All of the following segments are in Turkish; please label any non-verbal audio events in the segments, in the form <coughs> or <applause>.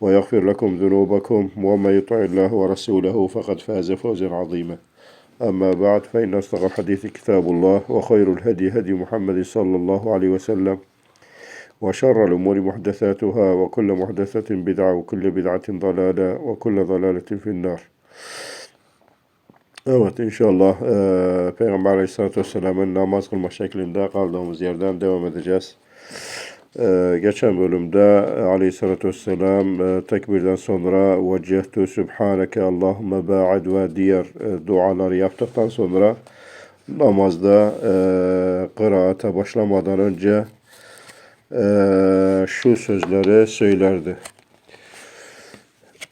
ويغفر لكم ذنوبكم ومن يطع الله ورسوله فقد فاز فوزا عظيما أما بعد فإن أصدق الحديث كتاب الله وخير الهدي هدي محمد صلى الله عليه وسلم وشر الأمور محدثاتها وكل محدثة بدعة وكل بدعة ضلالة وكل ضلالة في النار Evet inşallah eee Peygamber Aleyhisselatü Vesselam'ın namaz kılma şeklinde kaldığımız yerden devam edeceğiz. Eee, geçen bölümde e, Aleyhisselatü Vesselam e, tekbirden sonra vecehtu Sübhaneke Allahümme ba'id ve diğer e, duaları yaptıktan sonra namazda e, kıraate başlamadan önce e, şu sözleri söylerdi.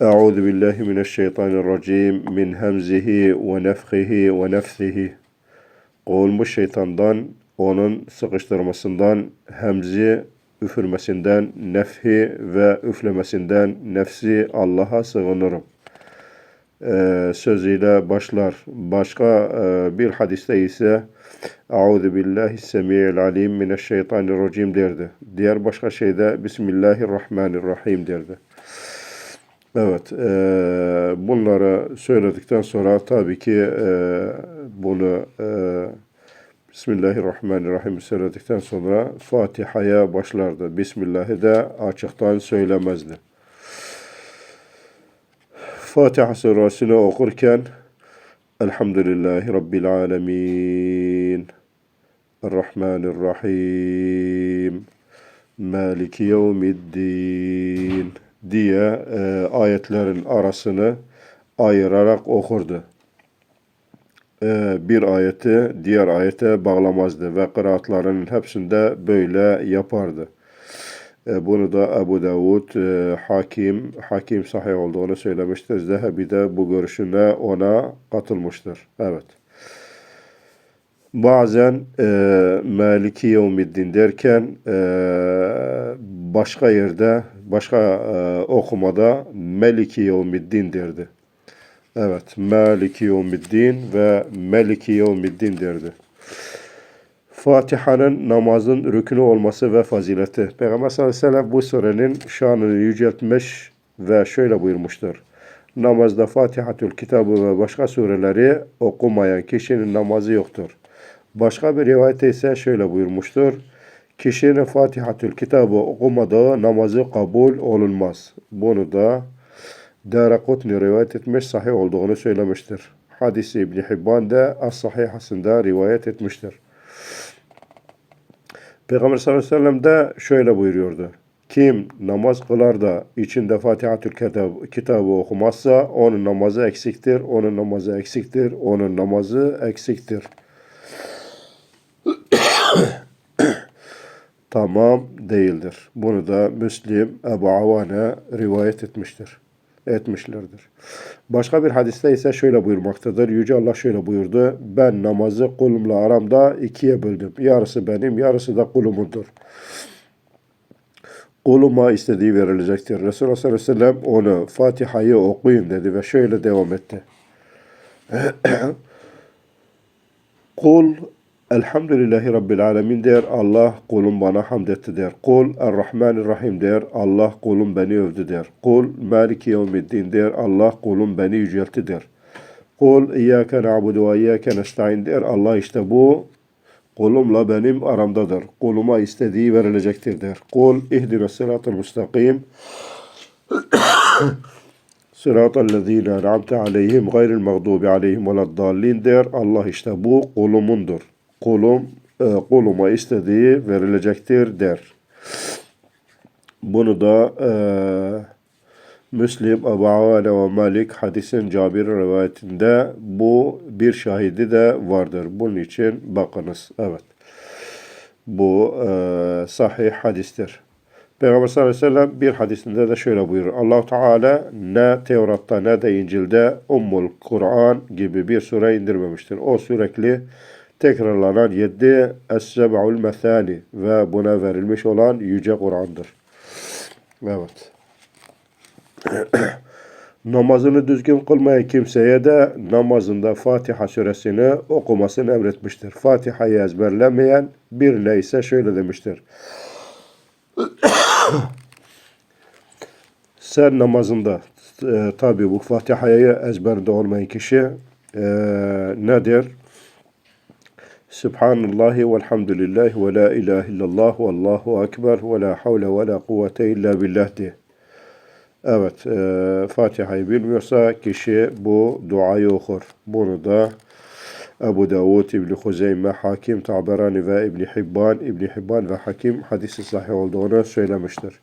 Euzu billahi mineşşeytanirracim min hemzihi ve nefhihi ve nefsihi. Kovulmuş şeytandan, onun sıkıştırmasından, hemzi üfürmesinden, nefhi ve üflemesinden nefsi Allah'a sığınırım. Ee, sözüyle başlar. Başka e, bir hadiste ise Euzu billahi semi'il alim mineşşeytanirracim derdi. Diğer başka şeyde Bismillahirrahmanirrahim derdi. Evet, e, bunları söyledikten sonra tabii ki e, bunu e, Bismillahirrahmanirrahim söyledikten sonra Fatiha'ya başlardı. Bismillah'ı da açıktan söylemezdi. Fatiha suresini okurken Elhamdülillahi Rabbil Alemin Errahmanirrahim Maliki Yevmiddin diye e, ayetlerin arasını ayırarak okurdu. E, bir ayeti diğer ayete bağlamazdı ve kıraatlarının hepsinde böyle yapardı. E, bunu da Ebu Davud, e, Hakim, Hakim sahih olduğunu söylemiştir. Zehebi de bu görüşüne ona katılmıştır. Evet. Bazen e, Maliki Yevmiddin derken e, başka yerde, başka e, okumada Meliki Yevmiddin derdi. Evet, Maliki Yevmiddin ve Meliki Yevmiddin derdi. Fatiha'nın namazın rükünü olması ve fazileti. Peygamber sallallahu aleyhi ve sellem bu surenin şanını yüceltmiş ve şöyle buyurmuştur. Namazda Fatihatül Kitabı ve başka sureleri okumayan kişinin namazı yoktur. Başka bir rivayette ise şöyle buyurmuştur. Kişinin Fatihatül Kitabı okumadığı namazı kabul olunmaz. Bunu da Darakutni rivayet etmiş, sahih olduğunu söylemiştir. Hadisi İbn Hibban da As-Sahihasında rivayet etmiştir. Peygamber sallallahu aleyhi ve sellem de şöyle buyuruyordu. Kim namaz kılar da içinde Fatihatül kitabı, kitabı okumazsa onun namazı eksiktir, onun namazı eksiktir, onun namazı eksiktir. <coughs> tamam değildir. Bunu da Müslim Ebu Avane rivayet etmiştir. Etmişlerdir. Başka bir hadiste ise şöyle buyurmaktadır. Yüce Allah şöyle buyurdu. Ben namazı kulumla aramda ikiye böldüm. Yarısı benim, yarısı da kulumundur. Kuluma istediği verilecektir. Resulullah sallallahu aleyhi ve sellem onu Fatiha'yı okuyun dedi ve şöyle devam etti. <clears throat> Kul Elhamdülillahi Rabbil Alemin der. Allah kulum bana hamd etti der. Kul Errahmanirrahim der. Allah kulum beni övdü der. Kul Maliki Yevmiddin der. Allah kulum beni yüceltti der. Kul İyyâke na'budu ve İyyâke nesta'in der. Allah işte bu kulumla benim aramdadır. Kuluma istediği verilecektir der. Kul ihdina sıratul müstakim. <coughs> Sıratallezîne en'amte aleyhim gayril mağdubi aleyhim veleddallin der. Allah işte bu kulumundur kulum e, kuluma istediği verilecektir der. Bunu da e, Müslim, Ebu Avane ve Malik hadisin Cabir rivayetinde bu bir şahidi de vardır. Bunun için bakınız. Evet. Bu e, sahih hadistir. Peygamber sallallahu aleyhi ve sellem bir hadisinde de şöyle buyurur. allah Teala ne Tevrat'ta ne de İncil'de Ummul Kur'an gibi bir sure indirmemiştir. O sürekli tekrarlanan yedi Es-Seb'ul Methani ve buna verilmiş olan Yüce Kur'an'dır. Evet. <clears throat> Namazını düzgün kılmayan kimseye de namazında Fatiha suresini okumasını emretmiştir. Fatiha'yı ezberlemeyen bir neyse şöyle demiştir. <clears throat> Sen namazında e, tabi bu Fatiha'yı ezberinde olmayan kişi e, nedir? Subhanallahi velhamdülillahi ve la ilahe illallah ve allahu ekber ve la havle ve la kuvvete illa billah de. Evet, e, Fatiha'yı bilmiyorsa kişi bu duayı okur. Bunu da Ebu Davud, İbni Huzeyme, Hakim, Taberani ve İbni Hibban, İbni Hibban ve Hakim hadisi sahih olduğunu söylemiştir.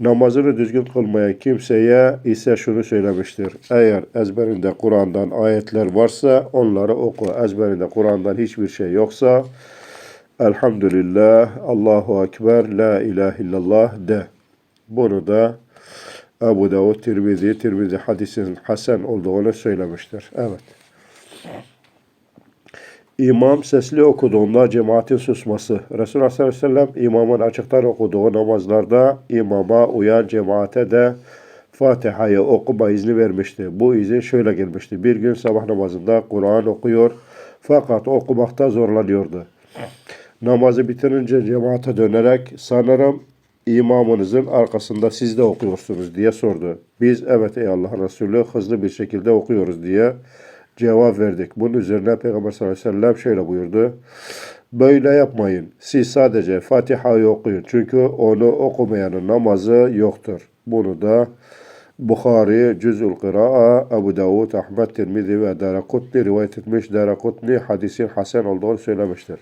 Namazını düzgün kılmayan kimseye ise şunu söylemiştir. Eğer ezberinde Kur'an'dan ayetler varsa onları oku. Ezberinde Kur'an'dan hiçbir şey yoksa Elhamdülillah, Allahu Ekber, La ilahe illallah de. Bunu da Ebu Davud, Tirmizi, Tirmizi hadisin hasen olduğunu söylemiştir. Evet. İmam sesli okuduğunda cemaatin susması. Resulullah sallallahu aleyhi ve sellem imamın açıktan okuduğu namazlarda imama uyan cemaate de Fatiha'yı okuma izni vermişti. Bu izin şöyle gelmişti. Bir gün sabah namazında Kur'an okuyor fakat okumakta zorlanıyordu. Namazı bitirince cemaate dönerek sanırım imamınızın arkasında siz de okuyorsunuz diye sordu. Biz evet ey Allah Resulü hızlı bir şekilde okuyoruz diye cevap verdik. Bunun üzerine Peygamber sallallahu aleyhi ve sellem şöyle buyurdu. Böyle yapmayın. Siz sadece Fatiha'yı okuyun. Çünkü onu okumayanın namazı yoktur. Bunu da Bukhari, Cüz'ül Kıra'a, Ebu Davud, Ahmet, Tirmidhi ve Darakutni rivayet etmiş. Darakutni hadisin hasen olduğunu söylemiştir.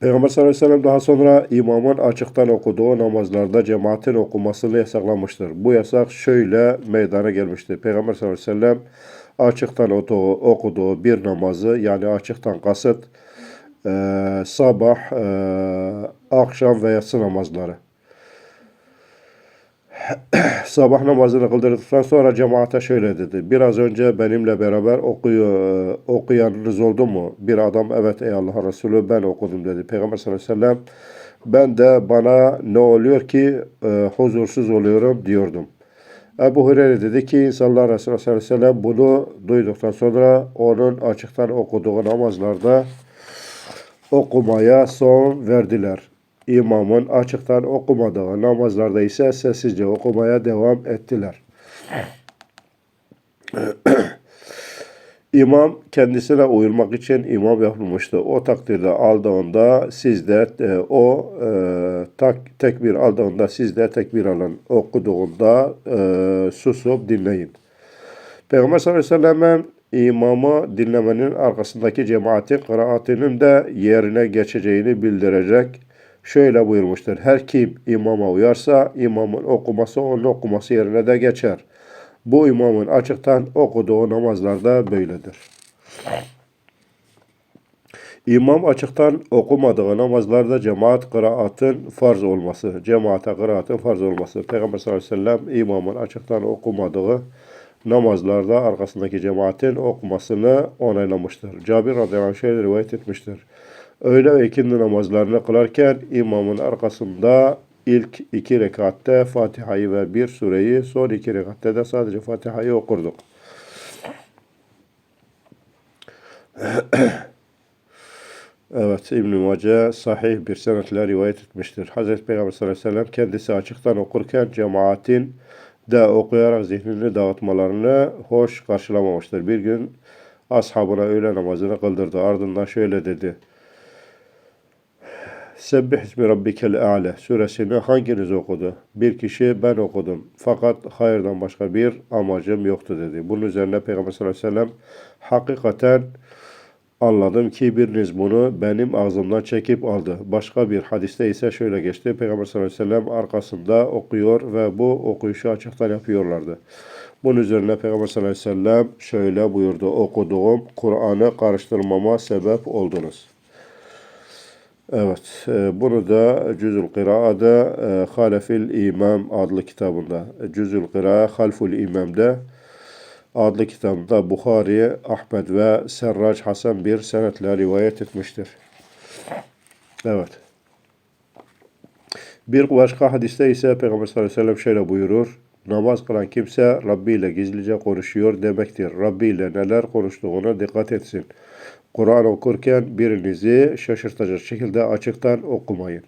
Peygamber sallallahu aleyhi ve sellem daha sonra imamın açıktan okuduğu namazlarda cemaatin okumasını yasaklamıştır. Bu yasak şöyle meydana gelmiştir. Peygamber sallallahu aleyhi ve sellem açıktan okuduğu, bir namazı yani açıktan kasıt e, sabah, e, akşam ve yatsı namazları. <coughs> sabah namazını kıldırdıktan sonra cemaate şöyle dedi. Biraz önce benimle beraber okuyor, okuyanınız oldu mu? Bir adam evet ey Allah Resulü ben okudum dedi. Peygamber sallallahu aleyhi ve sellem ben de bana ne oluyor ki e, huzursuz oluyorum diyordum. Ebu Hureyre dedi ki insanlar Resulullah sallallahu aleyhi ve sellem bunu duyduktan sonra onun açıktan okuduğu namazlarda okumaya son verdiler imamın açıktan okumadığı namazlarda ise sessizce okumaya devam ettiler. <clears throat> İmam kendisine uyulmak için imam yapılmıştı. O takdirde aldığında siz de e, o e, tak, tekbir aldığında siz de tekbir alın. Okuduğunda e, susup dinleyin. Peygamber sallallahu aleyhi ve sellem'in imamı dinlemenin arkasındaki cemaatin kıraatinin de yerine geçeceğini bildirecek şöyle buyurmuştur. Her kim imama uyarsa imamın okuması onun okuması yerine de geçer. Bu imamın açıktan okuduğu namazlarda böyledir. İmam açıktan okumadığı namazlarda cemaat kıraatın farz olması, cemaate kıraatın farz olması. Peygamber sallallahu aleyhi ve sellem imamın açıktan okumadığı namazlarda arkasındaki cemaatin okumasını onaylamıştır. Cabir radıyallahu anh şöyle rivayet etmiştir. Öğle ve ikindi namazlarını kılarken imamın arkasında ilk iki rekatte Fatiha'yı ve bir sureyi, son iki rekatte de sadece Fatiha'yı okurduk. <clears throat> evet İbn-i Mace sahih bir senetle rivayet etmiştir. Hazreti Peygamber sallallahu aleyhi ve sellem kendisi açıktan okurken cemaatin de okuyarak zihnini dağıtmalarını hoş karşılamamıştır. Bir gün ashabına öğle namazını kıldırdı. Ardından şöyle dedi. Sebbih ismi rabbikel a'le suresini hanginiz okudu? Bir kişi ben okudum. Fakat hayırdan başka bir amacım yoktu dedi. Bunun üzerine Peygamber sallallahu aleyhi ve sellem hakikaten Anladım ki biriniz bunu benim ağzımdan çekip aldı. Başka bir hadiste ise şöyle geçti. Peygamber sallallahu aleyhi ve sellem arkasında okuyor ve bu okuyuşu açıktan yapıyorlardı. Bunun üzerine Peygamber sallallahu aleyhi ve sellem şöyle buyurdu. Okuduğum Kur'an'ı karıştırmama sebep oldunuz. Evet, e, bunu da Cüzül Kıra'da e, Halefil İmam adlı kitabında, Cüzül Kıra Halful İmam'da adlı kitabında Bukhari, Ahmed ve Serraç Hasan bir senetle rivayet etmiştir. Evet. Bir başka hadiste ise Peygamber sallallahu aleyhi ve sellem şöyle buyurur. Namaz kılan kimse Rabbi ile gizlice konuşuyor demektir. Rabbi ile neler konuştuğuna dikkat etsin. Kur'an okurken birinizi şaşırtacak şekilde açıktan okumayın.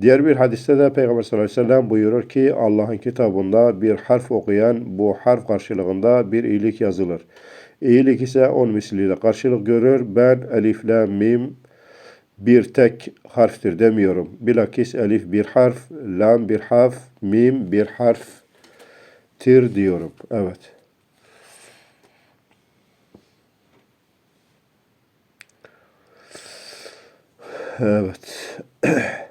Diğer bir hadiste de Peygamber sallallahu aleyhi ve sellem buyurur ki Allah'ın kitabında bir harf okuyan bu harf karşılığında bir iyilik yazılır. İyilik ise on misliyle karşılık görür. Ben elif, la, mim bir tek harftir demiyorum. Bilakis elif bir harf, lam bir harf, mim bir harftir diyorum. Evet. Evet. <clears throat>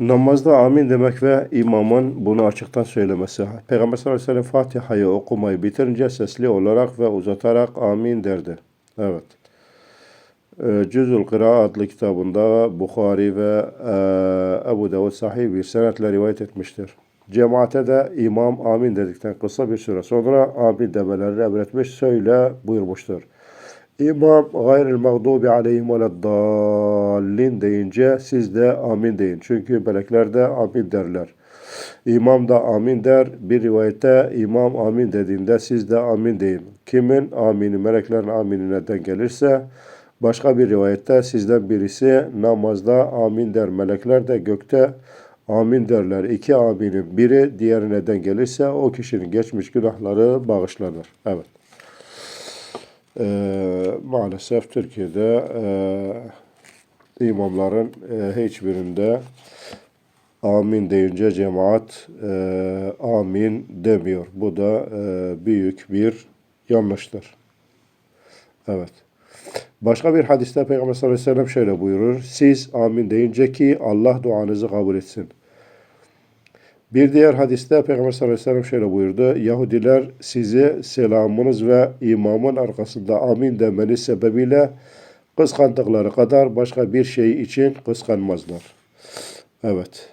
Namazda amin demek ve imamın bunu açıktan söylemesi. Peygamber sallallahu aleyhi ve sellem Fatiha'yı okumayı bitirince sesli olarak ve uzatarak amin derdi. Evet. Ee, Cüzül Kıra adlı kitabında Bukhari ve e, Ebu Davud sahih bir senetle rivayet etmiştir. Cemaate de imam amin dedikten kısa bir süre sonra amin demelerini emretmiş, söyle buyurmuştur. İmam gayril mağdubi aleyhim dallin deyince siz de amin deyin. Çünkü melekler de amin derler. İmam da amin der. Bir rivayette imam amin dediğinde siz de amin deyin. Kimin amini meleklerin amini neden gelirse başka bir rivayette sizden birisi namazda amin der. Melekler de gökte amin derler. İki aminin biri diğeri neden gelirse o kişinin geçmiş günahları bağışlanır. Evet. Ee, maalesef Türkiye'de e, imamların e, hiçbirinde amin deyince cemaat e, amin demiyor. Bu da e, büyük bir yanlıştır. Evet. Başka bir hadiste Peygamber sallallahu aleyhi ve sellem şöyle buyurur. Siz amin deyince ki Allah duanızı kabul etsin. Bir diğer hadiste Peygamber sallallahu aleyhi ve sellem şöyle buyurdu. Yahudiler sizi selamınız ve imamın arkasında amin demeniz sebebiyle kıskandıkları kadar başka bir şey için kıskanmazlar. Evet.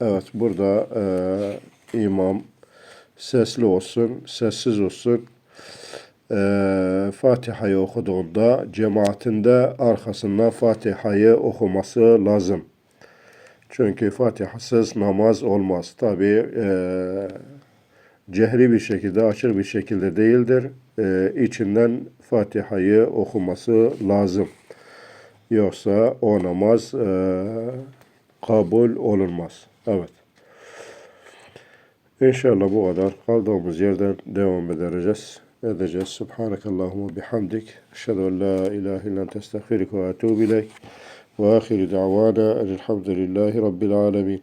Evet burada e, imam sesli olsun, sessiz olsun e, Fatiha'yı okuduğunda cemaatinde arkasından Fatiha'yı okuması lazım. Çünkü Fatiha'sız namaz olmaz. Tabi e, cehri bir şekilde, açık bir şekilde değildir. E, içinden Fatiha'yı okuması lazım. Yoksa o namaz e, kabul olunmaz. Evet. İnşallah bu kadar. Kaldığımız yerden devam edeceğiz edeceğiz. Subhanakallahumma bihamdik. Eşhedü en la ilahe illen testağfiruke ve etûbü ileyk. Ve ahiru da'vana elhamdülillahi rabbil alemin.